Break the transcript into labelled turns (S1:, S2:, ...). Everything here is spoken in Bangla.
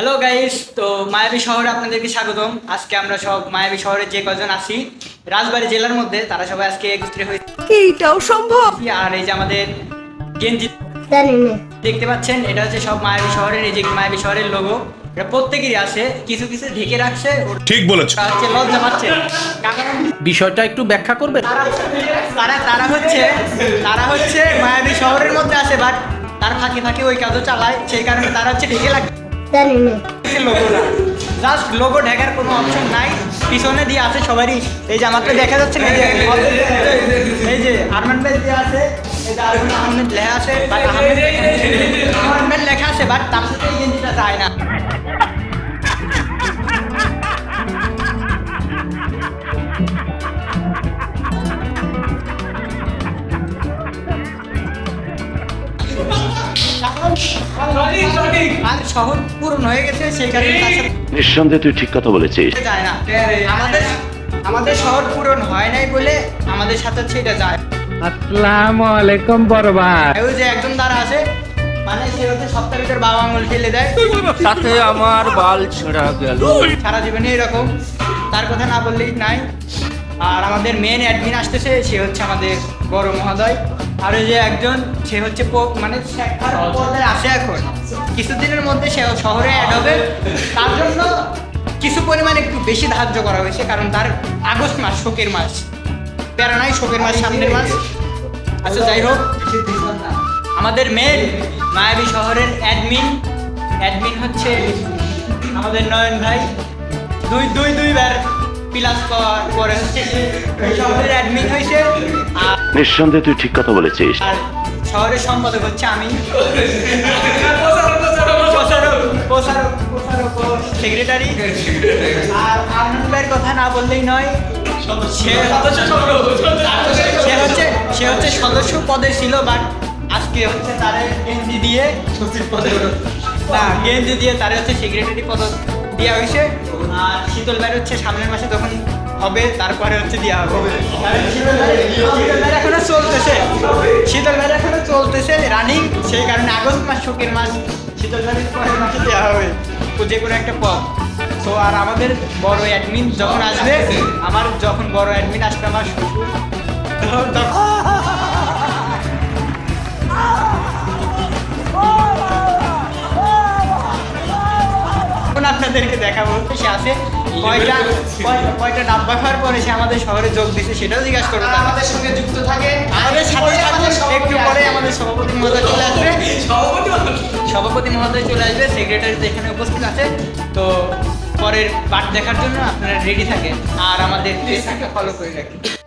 S1: হ্যালো গাইস তো মায়াবী শহরে আপনাদেরকে স্বাগতম। আজকে আমরা সব মায়াবী শহরে যে কজন আছি রাজবাড়ী জেলার মধ্যে তারা সবাই আজকে একত্রে হয়েছি
S2: এইটাও সম্ভব?
S1: আর এই যে আমাদের গেঞ্জি
S3: জানি না।
S1: দেখতে পাচ্ছেন এটা হচ্ছে সব মায়াবী শহরের এই যে মায়াবী শহরের লোগো এটা প্রত্যেকেরই আছে কিছু কিছু ঢেকে রাখছে
S4: ঠিক বলেছ।
S1: হচ্ছে লজ্জা পাচ্ছে।
S5: বিষয়টা একটু ব্যাখ্যা করবে
S1: তারা তারা তারা হচ্ছে তারা হচ্ছে মায়াবী শহরের মধ্যে আছে বাট তার ফাঁকে ফাঁকে ওই কাজও চালায় সেই কারণে তারা হচ্ছে ঢেকে রাখছে।
S3: জানি না।
S1: লোগো জাস্ট লোগো ঢাকার কোনো অপশন নাই। পিছনে দিয়ে আছে সবারই। এই যে আমাকে দেখা যাচ্ছে না এই যে এই যে আরমান বেল দিয়ে আছে এই যে আরমান আহমেদ লেখা আছে বাট আহমেদ আহমেদ লেখা আছে বাট তার সাথে এই গেঞ্জিটা যায় না। আর শহর পূরণ হয়ে গেছে সেই কারণে
S6: নিঃসন্দেহে তুই ঠিক কথা বলেছিস।
S1: যায় না। আমাদের আমাদের শহর পূরণ হয় নাই বলে আমাদের সাথে এটা যায়।
S5: আসসালামু আলাইকুম বরবাদ।
S1: ওই যে একজন দ্বারা আছে মানে সে হচ্ছে সপ্তাহের ভিতর বাবা আঙুল ফেলে দেয়।
S5: সাথে আমার বাল ছেঁড়া গেল।
S1: সারা জীবনে এরকম। তার কথা না বললেই নাই। আর আমাদের মেন অ্যাডমিন আসতেছে সে হচ্ছে আমাদের বড় মহোদয়। আর ওই যে একজন সে হচ্ছে মানে শেখার পর্যায়ে আসে এখন। কিছুদিনের মধ্যে সে শহরে অ্যাড হবে। তার জন্য কিছু পরিমাণ একটু বেশি ধার্য করা হয়েছে কারণ তার আগস্ট মাস শোকের মাস। প্যারা নাই শোকের মাস সামনের মাস। আচ্ছা যাই হোক। আমাদের মেন মায়াবী শহরের অ্যাডমিন অ্যাডমিন হচ্ছে আমাদের নয়ন ভাই। দুই দুই দুইবার প্লাস পাওয়ার পরে হচ্ছে শহরের অ্যাডমিন হয়েছে। আর
S6: নিঃসন্দেহে তুই ঠিক কথা বলেছিস।
S1: আর শহরের সম্পাদক হচ্ছে আমি। সেক্রেটারি আর আনন্দ কথা না বললেই নয় সে হচ্ছে সে হচ্ছে সদস্য পদে ছিল বাট আজকে হচ্ছে তারে গেঞ্জি দিয়ে পদে না গেঞ্জি দিয়ে তারে হচ্ছে সেক্রেটারি পদ দেওয়া হয়েছে। আর শীতল ভাইয়ের হচ্ছে সামনের মাসে যখন হবে, তারপরে হচ্ছে দেওয়া হবে। শীতল এখনও চলতেছে। শীতল ভাইয়ের এখনও চলতেছে রানিং সেই কারণে আগস্ট মাস শোকের মাস শীতল ভাইয়ের পরের মাসে দেওয়া হবে। তো যে কোনো একটা পথ। তো আর আমাদের বড় অ্যাডমিন যখন আসবে, আমার যখন বড় অ্যাডমিন আসবে, আমার শ্বশুর তখন- আপনাদেরকে দেখাবো। সে আসে কয়টা কয়টা- সে আমাদের শহরে যোগ সেটাও জিজ্ঞাসা করব আমাদের সঙ্গে যুক্ত থাকে আমাদের সাথে একটু পরে আমাদের সভাপতি মহোদয় চলে আসবে। সভাপতি মহোদয়? চলে আসবে সেক্রেটারি তো এখানে উপস্থিত আছে। তো পরের পাঠ দেখার জন্য আপনারা রেডি থাকেন। আর আমাদের ফলো করে রাখেন